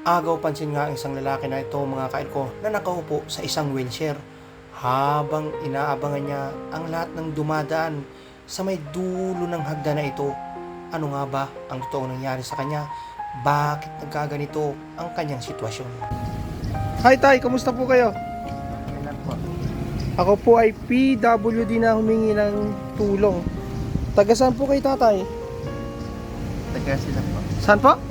Agaw pansin nga ang isang lalaki na ito mga kail ko na nakaupo sa isang wheelchair habang inaabangan niya ang lahat ng dumadaan sa may dulo ng hagda na ito. Ano nga ba ang totoong nangyari sa kanya? Bakit nagkaganito ang kanyang sitwasyon? Hi Tay, kamusta po kayo? Ako po ay PWD na humingi ng tulong. Taga saan po kayo tatay? Taga sila po. Saan po?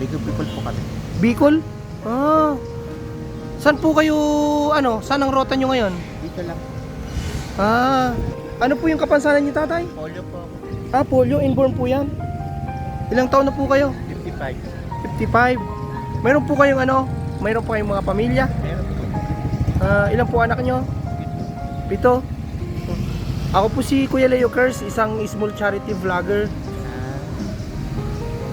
Nasaan sila po? Kami. Bicol? Ah. Saan po kayo, ano, saan ang rota nyo ngayon? Dito lang. Ah. Ano po yung kapansanan niyo tatay? Polio po ako. Ah, polio, inborn po yan. Ilang taon na po kayo? 55. 55. Meron po kayong ano, mayroon po kayong mga pamilya? Meron po. Ah, ilan po anak nyo? Pito. Ako po si Kuya Leo Kers, isang small charity vlogger.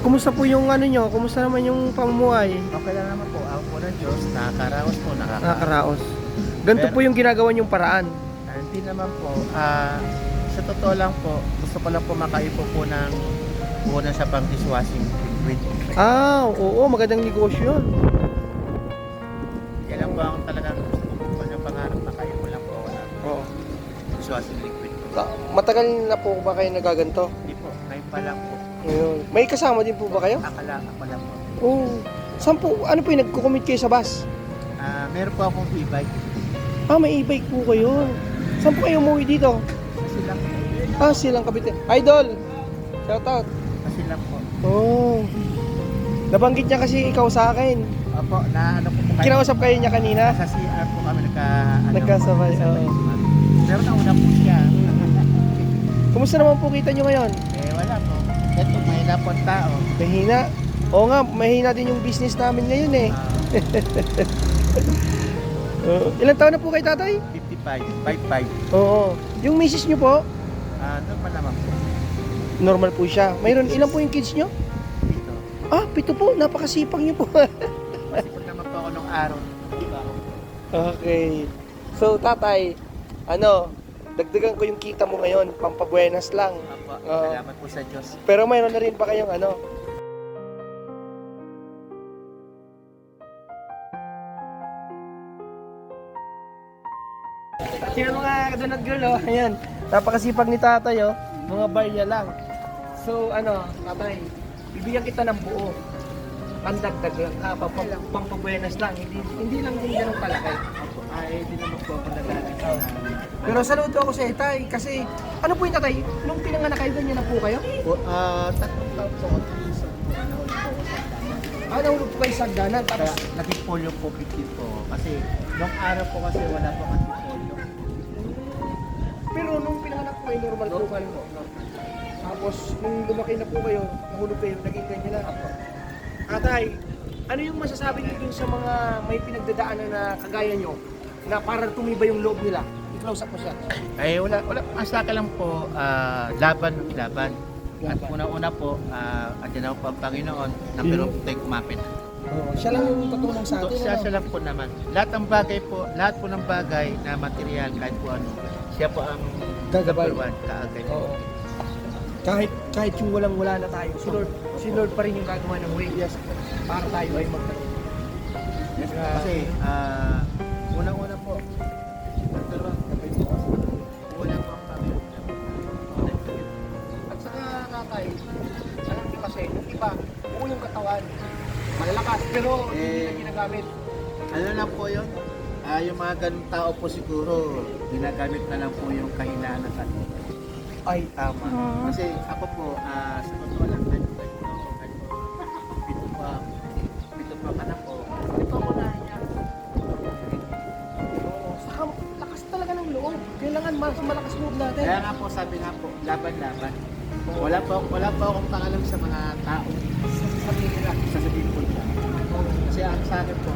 Ah, Kumusta po yung ano nyo? Kumusta naman yung pamumuhay? okay lang naman po. Ako po ng Diyos. Nakakaraos po. Nakaka Nakakaraos. Ganito Pero- po yung ginagawa nyong paraan. Ah, hindi naman po. Ah, sa totoo lang po, gusto ko lang po makaipo po ng una sa pang dishwashing liquid. Ah, oo, magandang negosyo yun. Yan lang po ang talagang gusto ko po ng pangarap makaipo lang po ako ng Oo. dishwashing liquid. Ta- Matagal na po ba kayo nagaganto? Hindi po. Ngayon pa lang po. Ngayon. May kasama din po ba kayo? Akala, ako lang po. Oo. Saan po, ano po yung nagko-commute kayo sa bus? Ah, meron po akong e-bike. Ah, may e-bike po kayo. Saan po kayo umuwi dito? Kasi lang po. Ah, silang Cavite. Idol! Shout out. Kasi lang po. Oh. Nabanggit niya kasi ikaw sa akin. Opo, na ano po po kayo. Kinausap kayo niya kanina. Sa CR po kami nagka... Ano, Nagkasabay, oo. Pero nauna po siya. Kumusta naman po kita nyo ngayon? eh wala po. Ito, mahina po ang tao. Mahina. Oo nga, mahina din yung business namin ngayon eh. Oo. ilang taon na po kayo tatay? 55, 55. Oo. Yung misis nyo po, Ah, normal naman po. normal po siya. Mayroon, ilan po yung kids nyo? Dito. Ah, pito po. Napakasipag nyo po. Masipag naman po ako nung araw. okay. So, tatay, ano, dagdagan ko yung kita mo ngayon. Pampabuenas lang. Opo, Oo. salamat po sa Diyos. Pero mayroon na rin pa kayong ano. Sino mga donut girl oh. Ayan. Napakasipag ni tatay oh. Mga barya lang. So ano, tatay, bibigyan kita ng buo. Pandagdag lang. Ah, pang, pampabuenas lang. Hindi, hindi lang din ganun kalaki. Opo, ay, di naman po ako nagalit sa Pero saludo ako sa itay kasi ano po yung tatay? Nung pinanganak kayo, ganyan na po kayo? Ah, tatlong taon po ako sa. Ah, nahulog po kayo sa hagdanan. Tapos Kaya naging polio po 50 po. Kasi nung araw po kasi wala po kasi polio. Pero nung pinanganak po kayo, normal po kayo. Tapos, nung lumaki na po kayo, nahulog kayo, naging ganyan na. Atay, ano yung masasabi niyo dun sa mga may pinagdadaanan na kagaya nyo, na parang tumiba yung loob nila? I-close up mo siya. Ay wala wala ang sa akin lang po ah, laban laban. At una-una po, uh, andyan ako po ang Panginoon na pero tayo kumapit. Oh, siya lang yung tutulong sa atin. siya, ano? siya lang po naman. Lahat ng bagay po, lahat po ng bagay na material kahit po ano, siya po ang Gagabay. number one kaagay. Oo. Kahit kahit yung walang wala na tayo, si Lord, si Lord pa rin yung gagawa ng way. Yes. Para tayo ay magkaroon. Yes, kasi ah, na ginagamit. Ano lang po yun? Ah, yung mga ganung tao po siguro, ginagamit na lang po yung kahinaan ng kanila. Ay, tama. Kasi ako po, ah, sa totoo lang, po pito pa, pito pa ka na po, ito ako na niya. Oo, saka lakas talaga ng loob. Kailangan mas malakas loob natin. Kaya nga po, sabi nga po, laban-laban. Wala po, wala po akong pangalam sa mga tao Sa nila. sasabihin po nila. Ang sa akin po,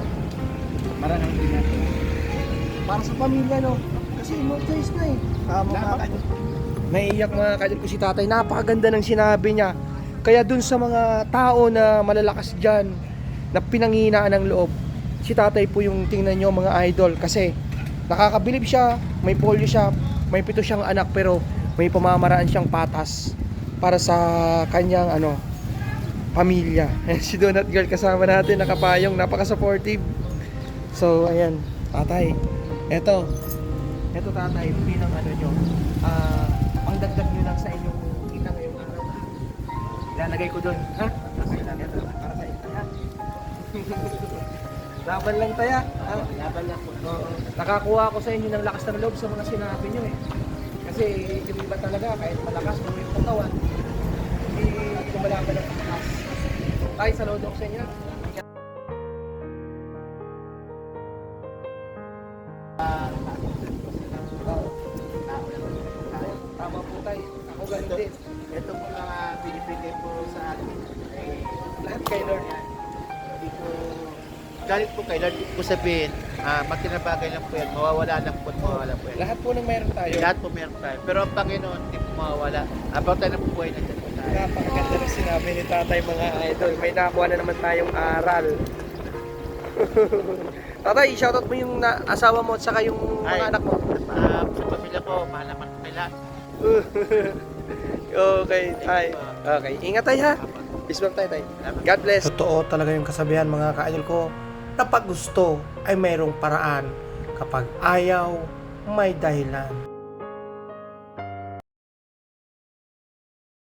maranang din natin. Para sa pamilya, no? Kasi no choice na eh. Tama kadyo. Naiiyak mga kadyo ko si tatay. Napakaganda ng sinabi niya. Kaya dun sa mga tao na malalakas dyan, na pinanghinaan ng loob, si tatay po yung tingnan nyo mga idol. Kasi nakakabilib siya, may polio siya, may pito siyang anak pero may pamamaraan siyang patas para sa kanyang ano pamilya. Ayan, si Donut Girl kasama natin, nakapayong, napaka-supportive. So, ayan, tatay. Eto, eto tatay, bilang ano nyo, ah, pangdagdag nyo lang sa inyong kita ngayong araw. Ilalagay ko doon, ha? Okay lang, eto, para sa inyo, ha? Laban lang tayo, ha? Laban lang po. Oo. Nakakuha ako sa inyo ng lakas ng loob sa mga sinabi nyo eh. Kasi yung iba talaga, kahit malakas mo yung katawan, hindi lumalaban ng malakas. Tayo, saludo ako sa inyo. Tama po tayo. Ako ganun din. Ito po mga binibigay po sa atin. Eh, Lahat kay Lord. Hindi ko galit po kay Lord. Hindi ko sabihin, ah, makinabagay lang po yan. Mawawala lang po mawawala po yan. Lahat po ng meron tayo. Lahat po meron tayo. Pero ang Panginoon, hindi po mawawala. Habang tayo buhay, nandiyan po tayo. Napakaganda ng sinabi ni tatay mga idol. May nakuha na naman tayong aral. tatay, shoutout mo yung na- asawa mo at saka yung mga Ay. anak mo. Ah, sa pamilya ko, mahal naman po nila. okay, tay. Okay, ingat tayo ha. Peace love tayo, tay. God bless. Totoo talaga yung kasabihan mga ka-idol ko na pag gusto ay mayroong paraan. Kapag ayaw, may dahilan.